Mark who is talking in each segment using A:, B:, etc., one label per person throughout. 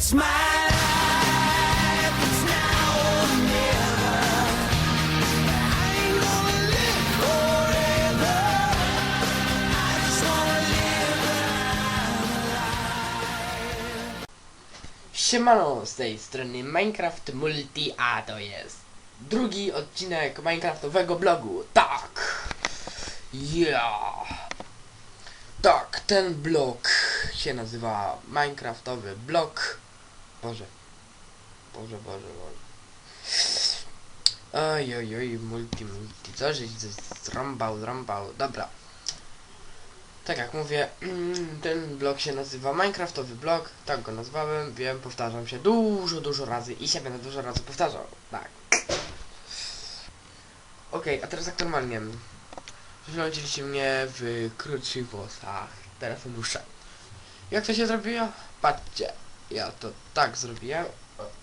A: It's my life, it's now gonna live forever. I just wanna live
B: Siemano, z tej strony Minecraft Multi, a to jest drugi odcinek Minecraftowego blogu. Tak! Yeah! Tak, ten blog się nazywa Minecraftowy blog. Boże. Boże, Boże, Boże. Oj, oj, oj, multi, multi. Co żeś zrąbał, zrąbał. Dobra. Tak jak mówię, mm, ten blog się nazywa Minecraftowy blog, tak go nazwałem, wiem, powtarzam się dużo, dużo razy i się będę dużo razy powtarzał, tak. Okej, a teraz tak normalnie. Wyglądaliście mnie w krótszych włosach, teraz dłuższe. Jak to się zrobiło? Patrzcie, ja to tak zrobiłem,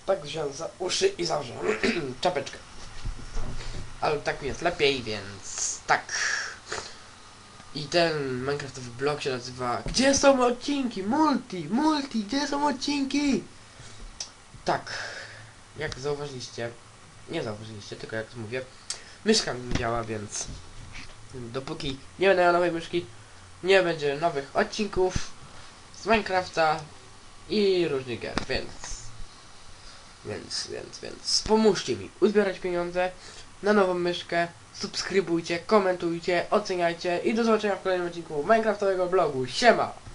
B: tak wziąłem za uszy i założyłem czapeczkę. Ale tak mi jest lepiej, więc tak. I ten Minecraftowy blog się nazywa Gdzie są odcinki? Multi, multi, gdzie są odcinki? Tak, jak zauważyliście, nie zauważyliście, tylko jak mówię, myszka mi działa, więc dopóki nie będę miał nowej myszki, nie będzie nowych odcinków z Minecrafta i różnych gier, więc więc, więc, więc pomóżcie mi uzbierać pieniądze na nową myszkę, subskrybujcie, komentujcie, oceniajcie i do zobaczenia w kolejnym odcinku Minecraftowego blogu. Siema!